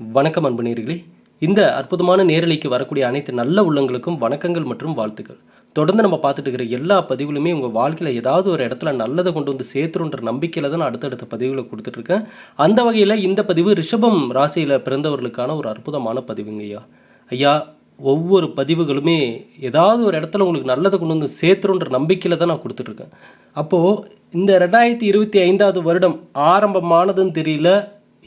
வணக்கம் அன்பு நேயர்களே இந்த அற்புதமான நேரலைக்கு வரக்கூடிய அனைத்து நல்ல உள்ளங்களுக்கும் வணக்கங்கள் மற்றும் வாழ்த்துக்கள். தொடர்ந்து நம்ம பார்த்துட்டு இருக்கிற எல்லா பதிவுகளுமே உங்கள் வாழ்க்கையில் ஏதாவது ஒரு இடத்துல நல்லதை கொண்டு வந்து சேர்த்துருன்ற நம்பிக்கையில் தான் நான் அடுத்தடுத்த பதிவுகளை கொடுத்துட்ருக்கேன். அந்த வகையில் இந்த பதிவு ரிஷபம் ராசியில் பிறந்தவர்களுக்கான ஒரு அற்புதமான பதிவுங்க ஐயா. ஐயா ஒவ்வொரு பதிவுகளுமே ஏதாவது ஒரு இடத்துல உங்களுக்கு நல்லதை கொண்டு வந்து சேர்த்துருன்ற நம்பிக்கையில் தான் நான் கொடுத்துட்ருக்கேன். அப்போது இந்த ரெண்டாயிரத்தி இருபத்தி ஐந்தாவது வருடம் ஆரம்பமானதுன்னு தெரியல.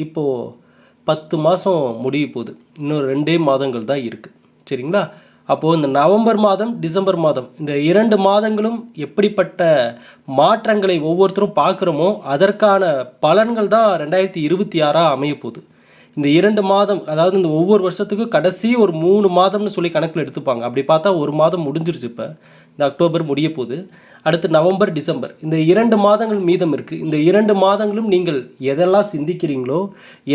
இப்போது பத்து மாதம் முடிய போகுது. இன்னும் ரெண்டே மாதங்கள் தான் இருக்குது சரிங்களா? அப்போது இந்த நவம்பர் மாதம் டிசம்பர் மாதம் இந்த இரண்டு மாதங்களும் எப்படிப்பட்ட மாற்றங்களை ஒவ்வொருத்தரும் பார்க்குறோமோ அதற்கான பலன்கள் தான் ரெண்டாயிரத்தி இருபத்தி ஆறாக அமைய போகுது. இந்த இரண்டு மாதம் அதாவது இந்த ஒவ்வொரு வருஷத்துக்கும் கடைசி ஒரு மூணு மாதம்னு சொல்லி கணக்கில் எடுத்துப்பாங்க. அப்படி பார்த்தா ஒரு மாதம் முடிஞ்சிருச்சு இப்போ. இந்த அக்டோபர் முடிய போகுது அடுத்து நவம்பர் டிசம்பர். இந்த இரண்டு மாதங்கள் மீதம் இருக்குது இந்த இரண்டு மாதங்களும் நீங்கள் எதெல்லாம் சிந்திக்கிறீங்களோ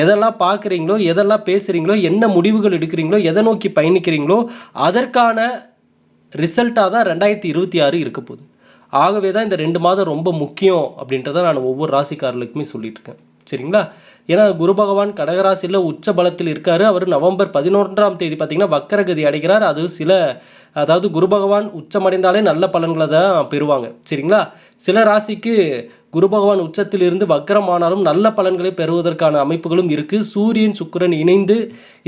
எதெல்லாம் பார்க்குறீங்களோ எதெல்லாம் பேசுகிறீங்களோ என்ன முடிவுகள் எடுக்கிறீங்களோ எதை நோக்கி பயணிக்கிறீங்களோ அதற்கான ரிசல்ட்டாக தான் ரெண்டாயிரத்தி இருபத்தி ஆறு இருக்க போகுது. ஆகவே தான் இந்த ரெண்டு மாதம் ரொம்ப முக்கியம் அப்படின்றத நான் ஒவ்வொரு ராசிக்காரர்களுக்குமே சொல்லிட்டு இருக்கேன். சரிங்களா? ஏன்னா குரு பகவான் கடகராசியில் உச்ச பலத்தில் இருக்கார். அவர் நவம்பர் பதினொன்றாம் தேதி பார்த்தீங்கன்னா வக்கரகதி அடைகிறார். அது சில அதாவது குரு பகவான் உச்சமடைந்தாலே நல்ல பலன்களை தான் பெறுவாங்க. சரிங்களா? சில ராசிக்கு குரு பகவான் உச்சத்தில் இருந்து வக்கரமானாலும் நல்ல பலன்களை பெறுவதற்கான அமைப்புகளும் இருக்குது சூரியன் சுக்கரன் இணைந்து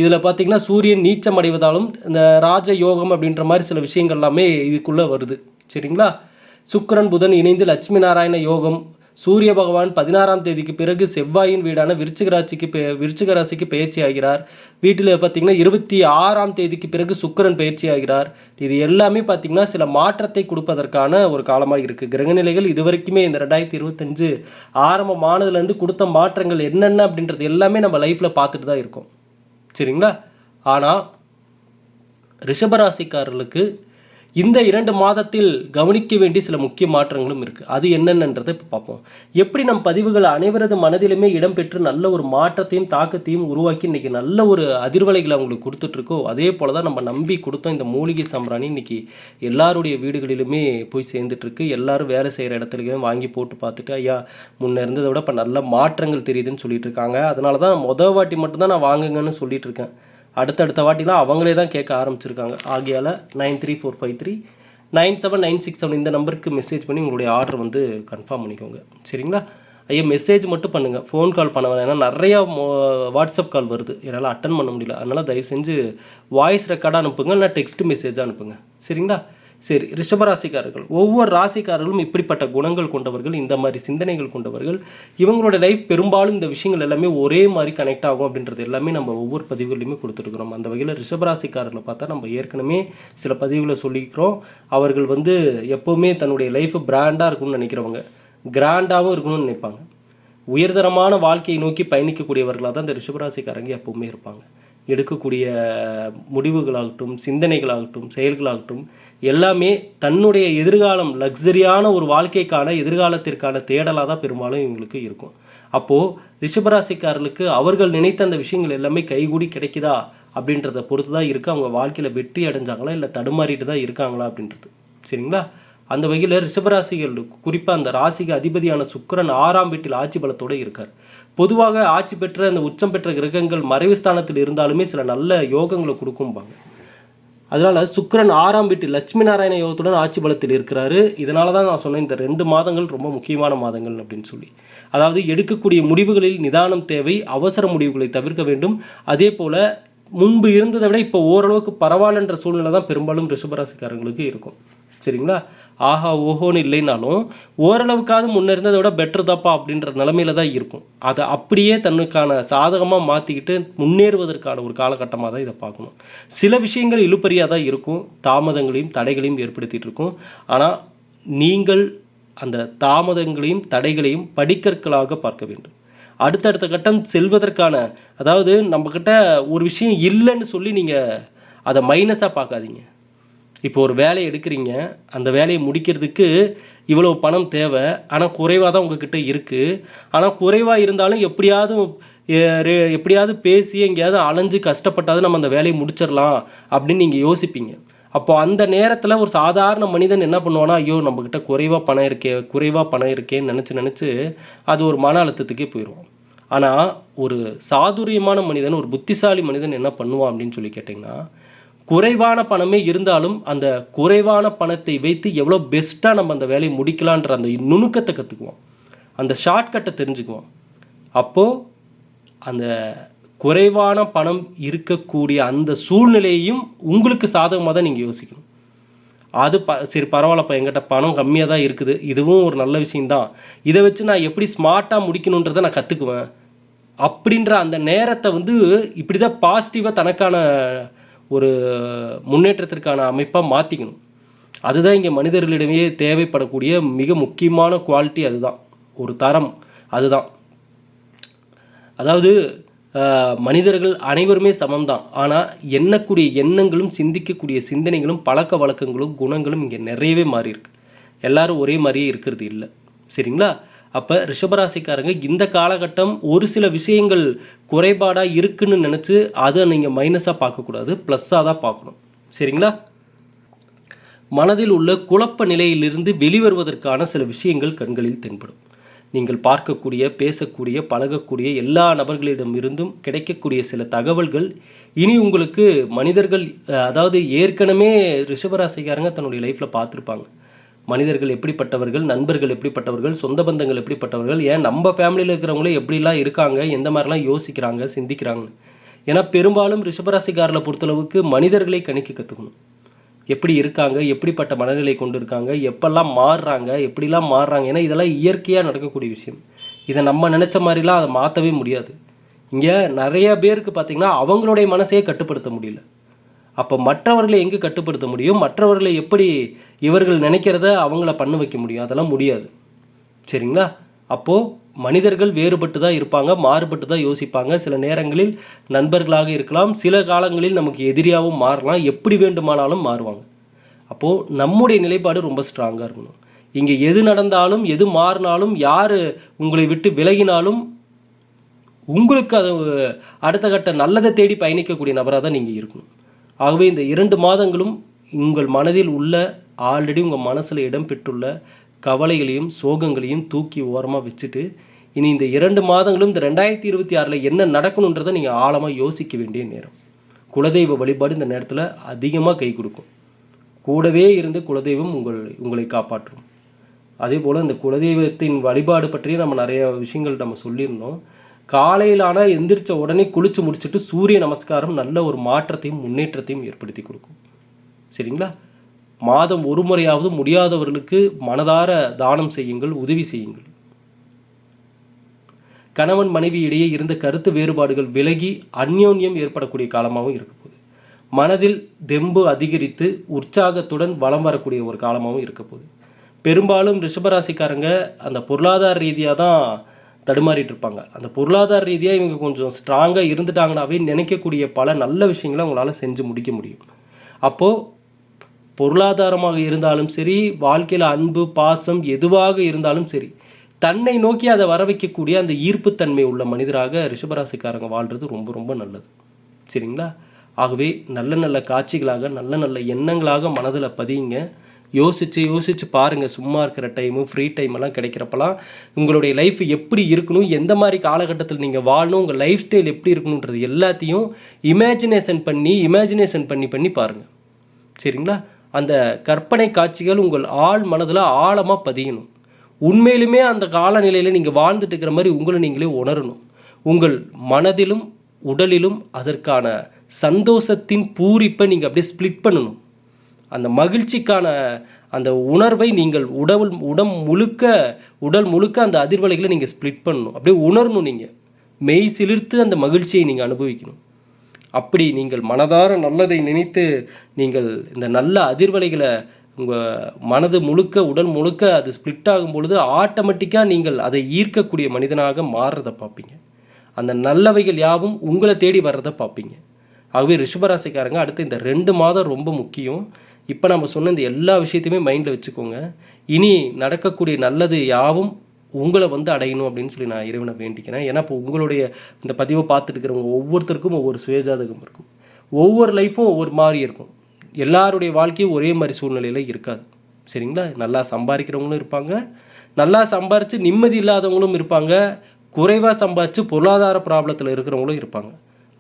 இதில் பார்த்தீங்கன்னா சூரியன் நீச்சம் அடைவதாலும் இந்த ராஜ யோகம் அப்படின்ற மாதிரி சில விஷயங்கள் எல்லாமே இதுக்குள்ளே வருது. சரிங்களா? சுக்கரன் புதன் இணைந்து லட்சுமி நாராயண யோகம் சூரிய பகவான் பதினாறாம் தேதிக்கு பிறகு செவ்வாயின் வீடான விருச்சிக ராசிக்கு விருச்சிக ராசிக்கு பயிற்சி ஆகிறார் வீட்டில் பார்த்தீங்கன்னா இருபத்தி ஆறாம் தேதிக்கு பிறகு சுக்கிரன் பயிற்சி ஆகிறார் இது எல்லாமே பார்த்தீங்கன்னா சில மாற்றத்தை கொடுப்பதற்கான ஒரு காலமாக இருக்குது கிரகநிலைகள் இதுவரைக்குமே இந்த ரெண்டாயிரத்தி இருபத்தஞ்சு ஆரம்பமானதுலேருந்து கொடுத்த மாற்றங்கள் என்னென்ன அப்படின்றது எல்லாமே நம்ம லைஃப்பில் பார்த்துட்டு தான் இருக்கோம். சரிங்களா? ஆனால் ரிஷபராசிக்காரர்களுக்கு இந்த இரண்டு மாதத்தில் கவனிக்க வேண்டிய சில முக்கிய மாற்றங்களும் இருக்குது அது என்னென்னன்றதை இப்போ பார்ப்போம். எப்படி நம் பதிவுகள் அனைவரது மனதிலுமே இடம்பெற்று நல்ல ஒரு மாற்றத்தையும் தாக்கத்தையும் உருவாக்கி இன்றைக்கி நல்ல ஒரு அதிர்வலைகளை அவங்களுக்கு கொடுத்துட்ருக்கோ அதே போல் தான் நம்ம நம்பி கொடுத்தோம் இந்த மூலிகை சாம்பிராணி இன்றைக்கி எல்லாருடைய வீடுகளிலுமே போய் சேர்ந்துட்டுருக்கு எல்லாரும் வேலை செய்கிற இடத்துலையுமே வாங்கி போட்டு பார்த்துட்டு ஐயா முன்னே இருந்ததை விட இப்போ நல்ல மாற்றங்கள் தெரியுதுன்னு சொல்லிட்டு இருக்காங்க அதனால தான் மொதல் வாட்டி மட்டும்தான் நான் வாங்குங்கன்னு சொல்லிட்டு இருக்கேன் அடுத்தடுத்த வாட்டிலாம் அவங்களே தான் கேட்க ஆரம்பிச்சிருக்காங்க. ஆகையால் nine three four five three nine seven nine six seven இந்த நம்பருக்கு மெசேஜ் பண்ணி உங்களுடைய ஆர்டர் வந்து கன்ஃபார்ம் பண்ணிக்கோங்க. சரிங்களா? ஐயா மெசேஜ் மட்டும் பண்ணுங்கள் ஃபோன் கால் பண்ண வேணாம். ஏன்னா நிறையா வாட்ஸ்அப் கால் வருது. என்னால் அட்டன் பண்ண முடியல. அதனால் தயவு செஞ்சு வாய்ஸ் ரெக்கார்டாக அனுப்புங்க இல்லை டெக்ஸ்ட் மெசேஜாக அனுப்புங்க. சரிங்களா? சரி ரிஷபராசிக்காரர்கள் ஒவ்வொரு ராசிக்காரர்களும் இப்படிப்பட்ட குணங்கள் கொண்டவர்கள் இந்த மாதிரி சிந்தனைகள் கொண்டவர்கள். இவங்களோட லைஃப் பெரும்பாலும் இந்த விஷயங்கள் எல்லாமே ஒரே மாதிரி கனெக்ட் ஆகும் அப்படின்றது எல்லாமே நம்ம ஒவ்வொரு பதிவுகளையுமே கொடுத்துருக்குறோம். அந்த வகையில் ரிஷபராசிக்காரர்களை பார்த்தா நம்ம ஏற்கனவே சில பதிவுகளை சொல்லிக்கிறோம் அவர்கள் வந்து எப்போவுமே தன்னுடைய லைஃப் பிராண்டாக இருக்கும்னு நினைக்கிறவங்க கிராண்டாகவும் இருக்கணும்னு நினைப்பாங்க. உயர்தரமான வாழ்க்கையை நோக்கி பயணிக்கக்கூடியவர்களாக தான் இந்த ரிஷபராசிக்காரங்க எப்போவுமே இருப்பாங்க. எடுக்கக்கூடிய முடிவுகளாகட்டும் சிந்தனைகளாகட்டும் செயல்களாகட்டும் எல்லாமே தன்னுடைய எதிர்காலம் லக்ஸரியான ஒரு வாழ்க்கைக்கான எதிர்காலத்திற்கான தேடலாக தான் பெரும்பாலும் இவங்களுக்கு இருக்கும். அப்போது ரிஷபராசிக்காரர்களுக்கு அவர்கள் நினைத்த அந்த விஷயங்கள் எல்லாமே கைகூடி கிடைக்குதா? அப்படின்றத பொறுத்து தான் இருக்குது அவங்க வாழ்க்கையில் வெற்றி அடைஞ்சாங்களா? இல்லை தடுமாறிட்டு தான் இருக்காங்களா? அப்படின்றது. சரிங்களா? அந்த வகையில் ரிஷபராசிகள் குறிப்பாக அந்த ராசிக்கு அதிபதியான சுக்கரன் ஆறாம் வீட்டில் ஆட்சி பலத்தோடு இருக்கார். பொதுவாக ஆட்சி பெற்ற அந்த உச்சம் பெற்ற கிரகங்கள் மறைவு ஸ்தானத்தில் இருந்தாலுமே சில நல்ல யோகங்களை கொடுக்கும்பாங்க. அதனால் சுக்கரன் ஆறாம் வீட்டில் லட்சுமி நாராயண யோகத்துடன் ஆட்சி பலத்தில் இருக்கிறாரு. இதனால தான் நான் சொன்னேன் இந்த ரெண்டு மாதங்கள் ரொம்ப முக்கியமான மாதங்கள் அப்படின்னு சொல்லி. அதாவது எடுக்கக்கூடிய முடிவுகளில் நிதானம் தேவை அவசர முடிவுகளை தவிர்க்க வேண்டும். அதே போல் முன்பு இருந்ததை விட இப்போ ஓரளவுக்கு பரவாயில்லன்ற சூழ்நிலை தான் பெரும்பாலும் ரிஷபராசிக்காரங்களுக்கு இருக்கும். சரிங்களா? ஆஹா ஓஹோன்னு இல்லைனாலும் ஓரளவுக்காவது முன்னே இருந்ததை விட பெட்டர் தாப்பா அப்படின்ற நிலமையில தான் இருக்கும். அதை அப்படியே தன்னுக்கான சாதகமாக மாற்றிக்கிட்டு முன்னேறுவதற்கான ஒரு காலகட்டமாக தான் இதை பார்க்கணும். சில விஷயங்கள் இழுப்பறியாக தான் இருக்கும். தாமதங்களையும் தடைகளையும் ஏற்படுத்திகிட்டு இருக்கும். ஆனால் நீங்கள் அந்த தாமதங்களையும் தடைகளையும் படிக்கற்களாக பார்க்க வேண்டும். அடுத்தடுத்த கட்டம் செல்வதற்கான அதாவது நம்மக்கிட்ட ஒரு விஷயம் இல்லைன்னு சொல்லி நீங்கள் அதை மைனஸாக பார்க்காதீங்க. இப்போ ஒரு வேலையை எடுக்கிறீங்க அந்த வேலையை முடிக்கிறதுக்கு இவ்வளோ பணம் தேவை ஆனால் குறைவாக தான் உங்ககிட்ட இருக்குது ஆனால் குறைவாக இருந்தாலும் எப்படியாவது எப்படியாவது பேசி எங்கேயாவது அலைஞ்சு கஷ்டப்பட்டாவது நம்ம அந்த வேலையை முடிச்சிடலாம் அப்படின்னு நீங்கள் யோசிப்பீங்க. அப்போ அந்த நேரத்தில் ஒரு சாதாரண மனிதன் என்ன பண்ணுவானா ஐயோ நம்மக்கிட்ட குறைவாக பணம் இருக்கே குறைவாக பணம் இருக்கேன்னு நினச்சி நினச்சி அது ஒரு மன அழுத்தத்துக்கே போயிடுவோம் ஆனால் ஒரு சாதுரியமான மனிதன் ஒரு புத்திசாலி மனிதன் என்ன பண்ணுவான் அப்படின்னு சொல்லி கேட்டிங்கன்னா குறைவான பணமே இருந்தாலும் அந்த குறைவான பணத்தை வைத்து எவ்வளோ பெஸ்ட்டாக நம்ம அந்த வேலையை முடிக்கலான்ற அந்த நுணுக்கத்தை கற்றுக்குவோம். அந்த ஷார்ட்கட்டை தெரிஞ்சுக்குவோம். அப்போது அந்த குறைவான பணம் இருக்கக்கூடிய அந்த சூழ்நிலையையும் உங்களுக்கு சாதகமாக தான் நீங்கள் யோசிக்கணும். அது ப சரி பரவாயில்லப்பா எங்கிட்ட பணம் கம்மியாக தான் இருக்குது. இதுவும் ஒரு நல்ல விஷயந்தான் இதை வச்சு நான் எப்படி ஸ்மார்ட்டாக முடிக்கணுன்றதை நான் கற்றுக்குவேன் அப்படின்ற அந்த நேரத்தை வந்து இப்படி தான் பாசிட்டிவாக தனக்கான ஒரு முன்னேற்றத்திற்கான அமைப்பாக மாற்றிக்கணும் அதுதான் இங்கே மனிதர்களிடமே தேவைப்படக்கூடிய மிக முக்கியமான குவாலிட்டி அதுதான். ஒரு தரம் அதுதான். அதாவது மனிதர்கள் அனைவருமே சமம்தான். ஆனால் எண்ணக்கூடிய எண்ணங்களும் சிந்திக்கக்கூடிய சிந்தனைகளும் பழக்க வழக்கங்களும் குணங்களும் இங்கே நிறையவே மாறி இருக்கு எல்லாரும் ஒரே மாதிரியே இருக்கிறது இல்லை. சரிங்களா? அப்போ ரிஷபராசிக்காரங்க இந்த காலகட்டம் ஒரு சில விஷயங்கள் குறைபாடாக இருக்குன்னு நினச்சி அதை நீங்கள் மைனஸாக பார்க்கக்கூடாது ப்ளஸ்ஸாக தான் பார்க்கணும். சரிங்களா? மனதில் உள்ள குழப்ப நிலையிலிருந்து வெளிவருவதற்கான சில விஷயங்கள் கண்களில் தென்படும். நீங்கள் பார்க்கக்கூடிய பேசக்கூடிய பழகக்கூடிய எல்லா நபர்களிடம் இருந்தும் கிடைக்கக்கூடிய சில தகவல்கள் இனி உங்களுக்கு மனிதர்கள் அதாவது ஏற்கனவே ரிஷபராசிக்காரங்க தன்னுடைய லைஃப்பில் பார்த்துருப்பாங்க. மனிதர்கள் எப்படிப்பட்டவர்கள் நண்பர்கள் எப்படிப்பட்டவர்கள் சொந்த பந்தங்கள் எப்படிப்பட்டவர்கள் ஏன் நம்ம ஃபேமிலியில் இருக்கிறவங்களே எப்படிலாம் இருக்காங்க எந்த மாதிரிலாம் யோசிக்கிறாங்க சிந்திக்கிறாங்க. ஏன்னா பெரும்பாலும் ரிஷபராசிக்காரில் பொறுத்தளவுக்கு மனிதர்களை கணிக்க கற்றுக்கணும் எப்படி இருக்காங்க எப்படிப்பட்ட மனநிலை கொண்டு இருக்காங்க எப்பெல்லாம் மாறுறாங்க எப்படிலாம் மாறுறாங்க ஏன்னா இதெல்லாம் இயற்கையாக நடக்கக்கூடிய விஷயம். இதை நம்ம நினச்ச மாதிரிலாம் அதை மாற்றவே முடியாது. இங்கே நிறைய பேருக்கு பார்த்திங்கன்னா அவங்களுடைய மனசையே கட்டுப்படுத்த முடியல. அப்போ மற்றவர்களை எங்கே கட்டுப்படுத்த முடியும்? மற்றவர்களை எப்படி இவர்கள் நினைக்கிறத அவங்கள பண்ண வைக்க முடியும்? அதெல்லாம் முடியாது. சரிங்களா? அப்போது மனிதர்கள் வேறுபட்டு தான் இருப்பாங்க மாறுபட்டு தான் யோசிப்பாங்க. சில நேரங்களில் நண்பர்களாக இருக்கலாம் சில காலங்களில் நமக்கு எதிரியாகவும் மாறலாம். எப்படி வேண்டுமானாலும் மாறுவாங்க. அப்போது நம்முடைய நிலைப்பாடு ரொம்ப ஸ்ட்ராங்காக இருக்கணும். இங்கே எது நடந்தாலும் எது மாறினாலும் யார் உங்களை விட்டு விலகினாலும் உங்களுக்கு அது அடுத்த கட்ட நல்லதை தேடி பயணிக்கக்கூடிய நபராக தான் நீங்கள் இருக்கணும். ஆகவே இந்த இரண்டு மாதங்களும் உங்கள் மனதில் உள்ள ஆல்ரெடி உங்கள் மனசில் இடம்பெற்றுள்ள கவலைகளையும் சோகங்களையும் தூக்கி ஓரமாக வச்சுட்டு இனி இந்த இரண்டு மாதங்களும் இந்த ரெண்டாயிரத்தி இருபத்தி ஆறில் என்ன நடக்கணுன்றதை நீங்கள் ஆழமாக யோசிக்க வேண்டிய நேரம். குலதெய்வ வழிபாடு இந்த நேரத்தில் அதிகமாக கை கொடுக்கும். கூடவே இருந்து குலதெய்வம் உங்கள் உங்களை காப்பாற்றும். அதே போல் இந்த குலதெய்வத்தின் வழிபாடு பற்றி நம்ம நிறைய விஷயங்கள் நம்ம சொல்லியிருந்தோம். காலையிலான எந்திரிச்ச உடனே குளிச்சு முடிச்சுட்டு சூரிய நமஸ்காரம் நல்ல ஒரு மாற்றத்தையும் முன்னேற்றத்தையும் ஏற்படுத்தி கொடுக்கும். சரிங்களா? மாதம் ஒரு முறையாவது முடியாதவர்களுக்கு மனதார தானம் செய்யுங்கள் உதவி செய்யுங்கள். கணவன் மனைவி இடையே இருந்த கருத்து வேறுபாடுகள் விலகி அந்யோன்யம் ஏற்படக்கூடிய காலமாகவும் இருக்க போகுது. மனதில் தெம்பு அதிகரித்து உற்சாகத்துடன் வலம் வரக்கூடிய ஒரு காலமாகவும் இருக்க போகுது. பெரும்பாலும் ரிஷபராசிக்காரங்க அந்த பொருளாதார ரீதியாக தான் தடுமாறிட்டு இருப்பாங்க. அந்த பொருளாதார ரீதியாக இவங்க கொஞ்சம் ஸ்ட்ராங்காக இருந்துட்டாங்கனாவே நினைக்கக்கூடிய பல நல்ல விஷயங்களை அவங்களால செஞ்சு முடிக்க முடியும். அப்போது பொருளாதாரமாக இருந்தாலும் சரி வாழ்க்கையில் அன்பு பாசம் எதுவாக இருந்தாலும் சரி தன்னை நோக்கி அதை வர வைக்கக்கூடிய அந்த ஈர்ப்புத்தன்மை உள்ள மனிதராக ரிஷபராசிக்காரங்க வாழ்கிறது ரொம்ப ரொம்ப நல்லது. சரிங்களா? ஆகவே நல்ல நல்ல காட்சிகளாக நல்ல நல்ல எண்ணங்களாக மனதில் பதியுங்க. யோசித்து யோசித்து பாருங்கள் சும்மா இருக்கிற டைமு ஃப்ரீ டைம் எல்லாம் கிடைக்கிறப்பலாம் உங்களுடைய லைஃப் எப்படி இருக்கணும் எந்த மாதிரி காலகட்டத்தில் நீங்கள் வாழணும் உங்கள் லைஃப் ஸ்டைல் எப்படி இருக்கணுன்றது எல்லாத்தையும் இமேஜினேஷன் பண்ணி இமேஜினேஷன் பண்ணி பண்ணி பாருங்கள் சரிங்களா? அந்த கற்பனை காட்சிகள் உங்கள் ஆழ் மனதில் ஆழமாக பதியணும். உண்மையிலுமே அந்த காலநிலையில் நீங்கள் வாழ்ந்துட்டு இருக்கிற மாதிரி உங்களை நீங்களே உணரணும். உங்கள் மனதிலும் உடலிலும் அதற்கான சந்தோஷத்தின் பூரிப்பை நீங்கள் அப்படியே ஸ்ப்ளிட் பண்ணணும். அந்த மகிழ்ச்சிக்கான அந்த உணர்வை நீங்கள் உடல் உடம் முழுக்க உடல் முழுக்க அந்த அதிர்வலைகளை நீங்கள் ஸ்ப்ளிட் பண்ணணும். அப்படியே உணரணும் நீங்கள் மெய் சிலிர்த்து அந்த மகிழ்ச்சியை நீங்கள் அனுபவிக்கணும். அப்படி நீங்கள் மனதார நல்லதை நினைத்து நீங்கள் இந்த நல்ல அதிர்வலைகளை உங்கள் மனது முழுக்க உடல் முழுக்க அது ஸ்ப்ளிட் ஆகும் பொழுது ஆட்டோமேட்டிக்காக நீங்கள் அதை ஈர்க்கக்கூடிய மனிதனாக மாறுறதை பார்ப்பீங்க. அந்த நல்லவைகள் யாவும் உங்களை தேடி வர்றதை பார்ப்பீங்க. ஆகவே ரிஷபராசிக்காரங்க அடுத்து இந்த ரெண்டு மாதம் ரொம்ப முக்கியம். இப்போ நம்ம சொன்ன இந்த எல்லா விஷயத்தையுமே மைண்டில் வச்சுக்கோங்க. இனி நடக்கக்கூடிய நல்லது யாவும் உங்களை வந்து அடையணும் அப்படின்னு சொல்லி நான் இறைவனை வேண்டிக்கிறேன். ஏன்னா இப்போ உங்களுடைய இந்த பதிவை பார்த்துட்டு இருக்கிறவங்க ஒவ்வொருத்தருக்கும் ஒவ்வொரு சுயஜாதகம் இருக்கும். ஒவ்வொரு லைஃப்பும் ஒவ்வொரு மாதிரி இருக்கும். எல்லாருடைய வாழ்க்கையும் ஒரே மாதிரி சூழ்நிலையில் இருக்காது. சரிங்களா? நல்லா சம்பாதிக்கிறவங்களும் இருப்பாங்க. நல்லா சம்பாரித்து நிம்மதி இல்லாதவங்களும் இருப்பாங்க. குறைவாக சம்பாதிச்சு பொருளாதார ப்ராப்ளத்தில் இருக்கிறவங்களும் இருப்பாங்க.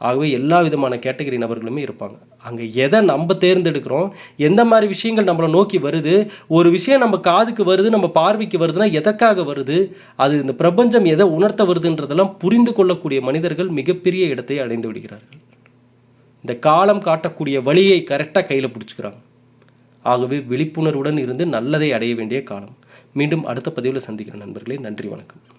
ஆகவே எல்லா விதமான கேட்டகரி நபர்களுமே இருப்பாங்க. அங்கே எதை நம்ம தேர்ந்தெடுக்கிறோம் எந்த மாதிரி விஷயங்கள் நம்மளை நோக்கி வருது ஒரு விஷயம் நம்ம காதுக்கு வருது நம்ம பார்வைக்கு வருதுன்னா எதற்காக வருது அது இந்த பிரபஞ்சம் எதை உணர்த்த வருதுன்றதெல்லாம் புரிந்து கொள்ளக்கூடிய மனிதர்கள் மிகப்பெரிய இடத்தை அடைந்து விடுகிறார்கள். இந்த காலம் காட்டக்கூடிய வழியை கரெக்டாக கையில் பிடிச்சிக்கிறாங்க. ஆகவே விழிப்புணர்வுடன் இருந்து நல்லதை அடைய வேண்டிய காலம். மீண்டும் அடுத்த பதிவில் சந்திக்கிற நண்பர்களே. நன்றி வணக்கம்.